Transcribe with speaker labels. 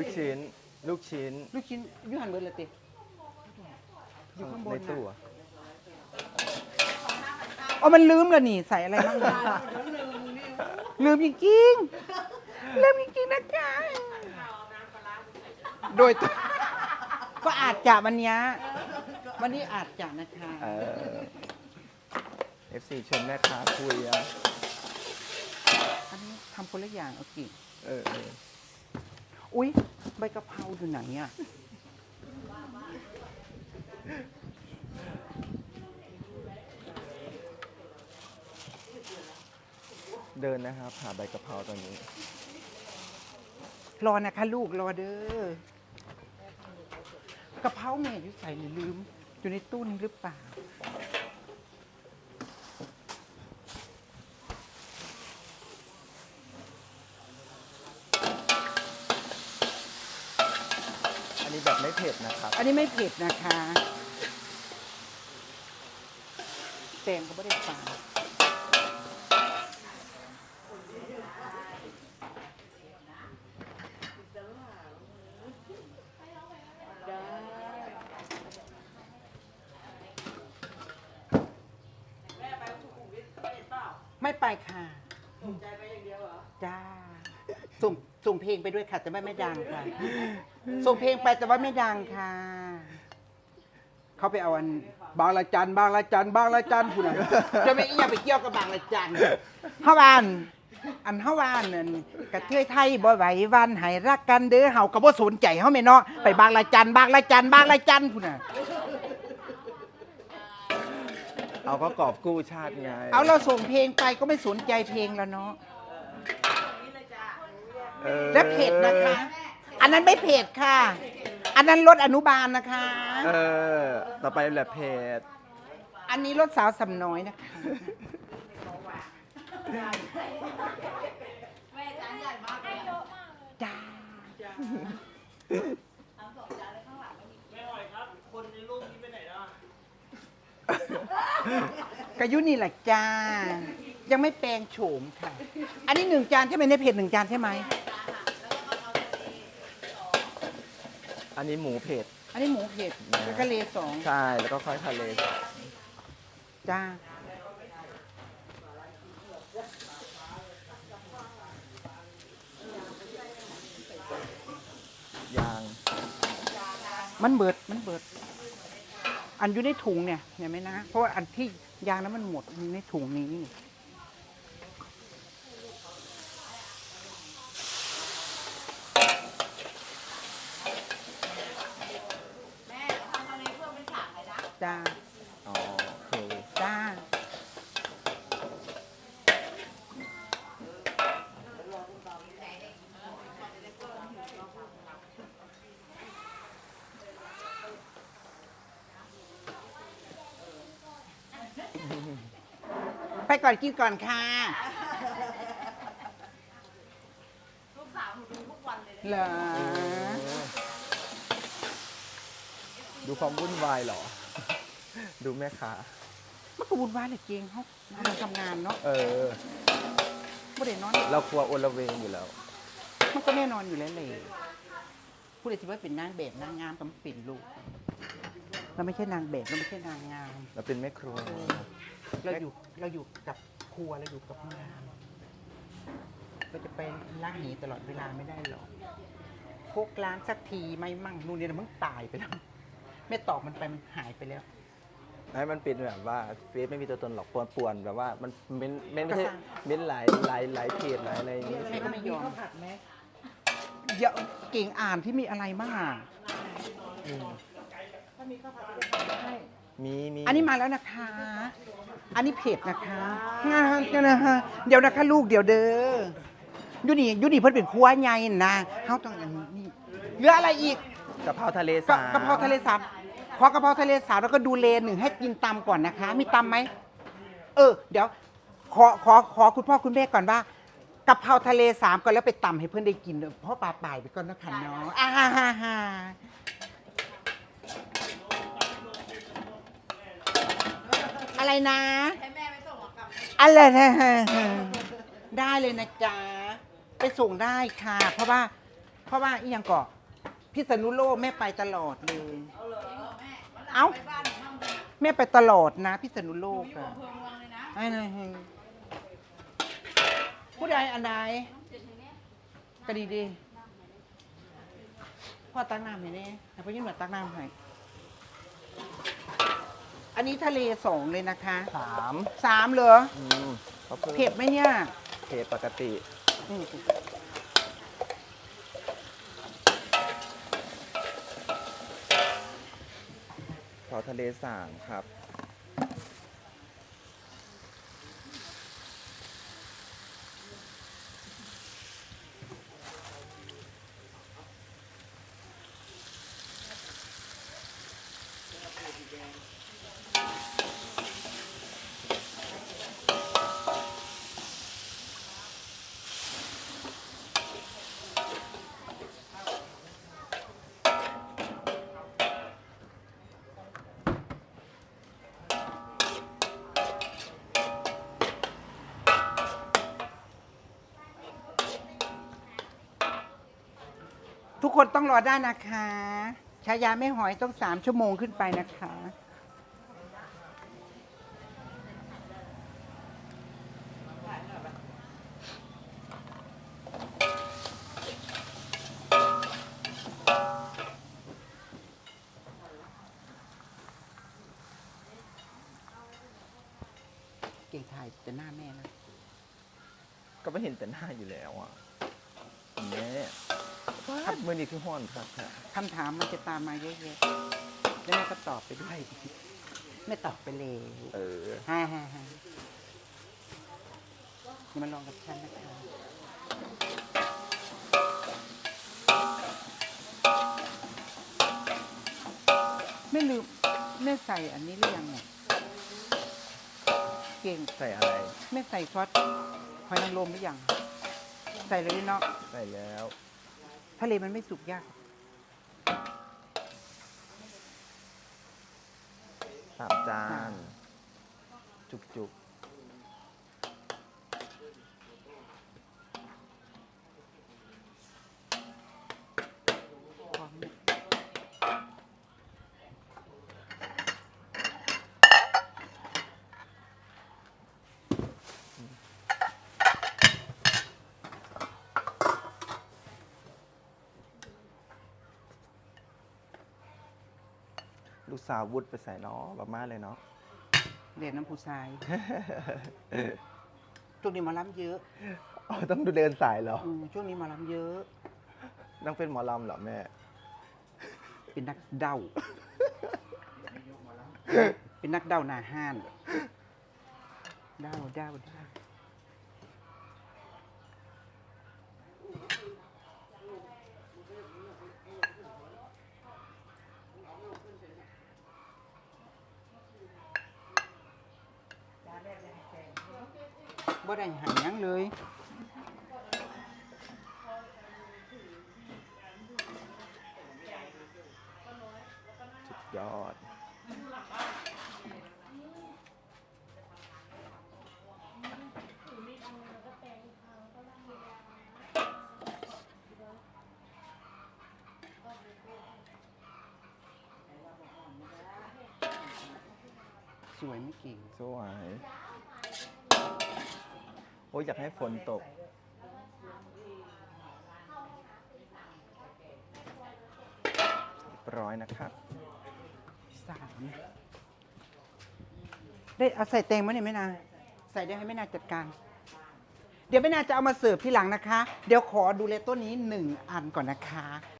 Speaker 1: ลูกชิ้น ลูกชิ้น
Speaker 2: ลูกชิ้นอยูหันเบิร์ดเลยติอยู่ข้างบน
Speaker 1: ในตู้
Speaker 2: น่ะ
Speaker 1: อะ
Speaker 2: อ๋อมันลืมแล้วนี่ใส่อะไรบ้างเนี่ยลืมจริงๆลืมจริงๆนะจ๊ะโดยตัวก็อาจจะวันเนี้ยวันนี้อาจจะนะคะ
Speaker 1: เออ FC ชมแม่ค้าคุยอะ
Speaker 2: อันนี้ทำคนละอย่างโอเค
Speaker 1: เออเออ
Speaker 2: อุ้ยใบกะเพราอยู่ไหนอะ
Speaker 1: เดินนะครับหาใบกะเพราตอนนี้
Speaker 2: รอนะคะลูกรอเด้อกะเพราแม่อยู่ใส่หรือลืม อยู่ในตู้นี้หรือเปล่า
Speaker 1: อันนี้แบบไม่ เผ็ดนะครับ
Speaker 2: อันนี้ไม่เผ็ดนะคะแตงก็ไม่ได้ฝาไม่ไปค่ะจ้า ส่งส่งเพลงไปด้วยค่ะ แต่ว่าไม่ดังค่ะ ส่งเพลงไปแต่ว่าไม่ดังค่ะ เขาไปเอาอันบางละจันบางละจันบางละจันคุณน่ะจะไม่อีหยังไปเกี่ยวกับบางละจันเฮาวาน อันเฮาวานนั่นกระเทยไทยบ่ไหววันให้รักกันเด้อเฮาก็บ่สนใจเฮาแม่เนาะไปบางละจันบางละจันบางละจันคุณน่ะ
Speaker 1: เอาก็กอบกู้ชาติไง
Speaker 2: เอาเราส่งเพลงไปก็ไม่สนใจเพลงแล้วเนาะ
Speaker 1: เออ
Speaker 2: และเผ็ดนะคะ อันนั้นไม่เผ็ดค่ะ อันนั้นรสอนุบาลนะคะ
Speaker 1: เออ ต่อไปแบบเผ็ด
Speaker 2: อันนี้รสสาวสำน้อยนะคะ
Speaker 3: แม่จานใหญ่มากเลยอะ
Speaker 2: จ้า
Speaker 3: ทำสองจานเลยข้างหลังไม่มี
Speaker 2: กะยุนี่แหละจ้า ยังไม่แปลงโฉมค่ะ อันนี้หนึ่งจานใช่ไหมในเผ็ดหนึ่งจานใช่ไหม
Speaker 1: อันนี้หมูเผ็ด
Speaker 2: อันนี้หมูเผ็ดแล้วก็เลสอง
Speaker 1: ใช่ แล้วก็ค่อยทะเล
Speaker 2: จ้า
Speaker 1: ยาง
Speaker 2: มันเบิด มันเบิด อันอยู่ในถุงเนี่ยเห็นไหมนะ เพราะว่าอันที่ยางนั้นมันหมดอยู่ในถุงนี้
Speaker 3: แม่ทำอะไรเพื่อเป็นฉากเลยนะ
Speaker 2: จ้า
Speaker 1: อ๋อโอเค
Speaker 2: จ้าไปก่อนกินก่อนค่ะ
Speaker 3: ลูกสาวหนูดูทุกวันเลยนะ
Speaker 2: เหรอ
Speaker 1: ดูความวุ่นวายเหรอ ดูแม่ค้า
Speaker 2: มันก็วุ่นวายเลยเกงเขาเรามาทำงานเนาะ
Speaker 1: เออ
Speaker 2: ไม่ได้นอน
Speaker 1: เราครัวโอละเวงอยู่แล้ว
Speaker 2: มันก็แน่นอนอยู่แล้วเลยผู้ใดที่ว่าเป็นนางแบบนางงามก็ไม่เป็นลูก เราไม่ใช่นางแบบเราไม่ใช่นางงาม
Speaker 1: เราเป็นแม่ครัว
Speaker 2: เราอยู่เราอยู่กับครัวเราอยู่กับงานเราจะไปล้างหนีตลอดเวลาไม่ได้หรอกพกล้างสักทีไม่มั่งนู่นนี่นะมึงตายไปแล้วไม่ตอบมันไปมันหายไปแล้ว
Speaker 1: ให้มันเป็นแบบว่าเฟซไม่มีตัวตนหรอกป่วนๆแบบว่ามันเม้นเม้นไม่ใช่
Speaker 2: กระซัง
Speaker 1: เม้นหลายหลายหลายเพจหลายอะไรอย่างนี้
Speaker 2: แม่ก็ไม่ยอมเยอะเก่งอ่านที่มีอะไรมาก
Speaker 1: อืมมีมี
Speaker 2: อันนี้มาแล้วนะคะ อันนี้เผ็ดนะคะงานกันนะฮะเดี๋ยวนะคะลูกเดี๋ยวเด้อยูนี่ยูนี่เพิ่นเป็นครัวใหญ่นะเขาต้องอย่างนี้เหลืออะไรอีก
Speaker 1: กะเพราทะเล
Speaker 2: กะ
Speaker 1: สาบ
Speaker 2: กะเพราทะเลสาบ ขอกระเพราทะเลสาบแล้วก็ดูเลนหนึ่งให้กินตำก่อนนะคะ มีตำไหมเออ เดี๋ยว ขอขอขอคุณพ่อคุณแม่ก่อนว่ากะเพราทะเลสาบก่อนแล้วไปตำให้เพื่อนได้กินเด้อพราะปลาป่ายไปก่อนนะคะเนาะอ่าฮ่าฮ่าฮ่าอะไรนะ
Speaker 3: ให้แม่ไปส่งหมอกลับ
Speaker 2: อะไรนะได้เลยนะจ๊ะไปส่งได้ค่ะ เพราะว่า เพราะว่าอีหยังเกาะพิษณุโลกแม่ไปตลอดเลย
Speaker 3: เอาเลัง
Speaker 2: เอ้า
Speaker 3: ไปบ้านหนูมั่งเถอะ
Speaker 2: แม่ไปตลอดนะพิษณุโล
Speaker 3: หนู
Speaker 2: ก
Speaker 3: อยู่
Speaker 2: อะ
Speaker 3: อำเภอเมืองเลยนะ
Speaker 2: ไอ้นั่นเฮงผู้ใดอันใดก็ดีดีพ่อตักน้ำให้แน่แต่พ่อยิ่งมาตักน้ำให้อันนี้ทะเลสองเลยนะคะ
Speaker 1: สาม
Speaker 2: สามเหรอ
Speaker 1: อืมขาพิ่ม
Speaker 2: เผ็ดไหมเนี่ย
Speaker 1: เผ็ดปกติ
Speaker 2: อืม
Speaker 1: ทะเลสาบครับ
Speaker 2: คนต้องรอได้นะคะชายาไม่หอยต้องสามชั่วโมงขึ้นไปนะคะ เก่งถ่ายแต่หน้าแม่นะ
Speaker 1: ก็ไม่เห็นแต่หน้าอยู่แล้วอะแม่ ครับมือนี้คือห้อนครับค่ะ
Speaker 2: คำถามมันจะตามมาเยอะๆแล้วแม่ก็ตอบไปด้วยไม่ตอบไปเลย
Speaker 1: เออ
Speaker 2: ฮ่าฮ่าฮ่านี่มาลองกับฉันนะคะไม่ลืมไม่ใส่อันนี้หรือยังเนี่ยเก่ง
Speaker 1: ใส่อะไร
Speaker 2: ไม่ใส่ซอสหอยนางรมหรือยังใส่เลยเนาะ
Speaker 1: ใส่แล้ว
Speaker 2: ทะเลมันไม่สุกยาก
Speaker 1: สามจาน จุกจุก
Speaker 2: พร้อมเนี่ย
Speaker 1: ลูกสาววุฒไปใส่เนาะประมาณเลยเนาะ
Speaker 2: เรียนน้ำผู้ชายช่วงนี้หมาล้ำเยอะ
Speaker 1: อ๋อต้องดูเดินสายเหรอ
Speaker 2: อืมช่วงนี้หมาล้ำเยอะ
Speaker 1: ต้องเป็นหมอลำเหรอแม่
Speaker 2: เป็นนักเด้าเป็นนักเด้าหนาห้านเด้าเด้าเด้า บ่ได้หายยังเลย
Speaker 1: ยอด
Speaker 2: สวยไม่เก่ง
Speaker 1: สวย โอ้ยอยากให้ฝนตก ร้อยนะครับ
Speaker 2: สามได้เอาใส่เตงไหมเนี่ยแม่นา ใส่ได้ให้แม่นาจัดการ เดี๋ยวแม่นาจะเอามาเสิร์ฟทีหลังนะคะ เดี๋ยวขอดูเลต้นนี้หนึ่งอันก่อนนะคะ